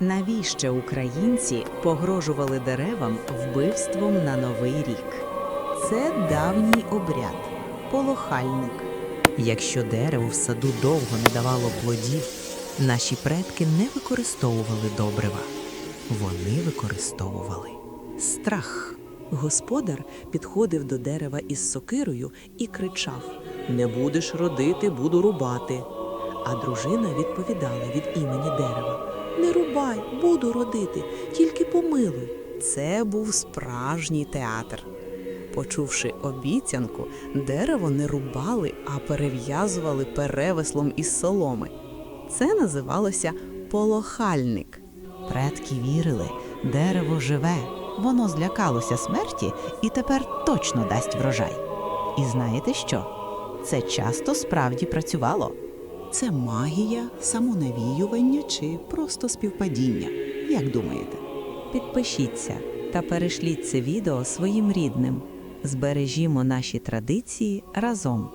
Навіщо українці погрожували деревам вбивством на новий рік? Це давній обряд, полохальник. Якщо дерево в саду довго не давало плодів, наші предки не використовували добрива. Вони використовували страх. Господар підходив до дерева із сокирою і кричав: Не будеш родити, буду рубати. А дружина відповідала від імені дерева: Не рубай, буду родити, тільки помилуй. Це був справжній театр. Почувши обіцянку, дерево не рубали, а перев'язували перевеслом із соломи. Це називалося полохальник. Предки вірили, дерево живе, воно злякалося смерті і тепер точно дасть врожай. І знаєте що? Це часто справді працювало. Це магія, самонавіювання чи просто співпадіння? Як думаєте? Підпишіться та перешліть це відео своїм рідним. Збережімо наші традиції разом.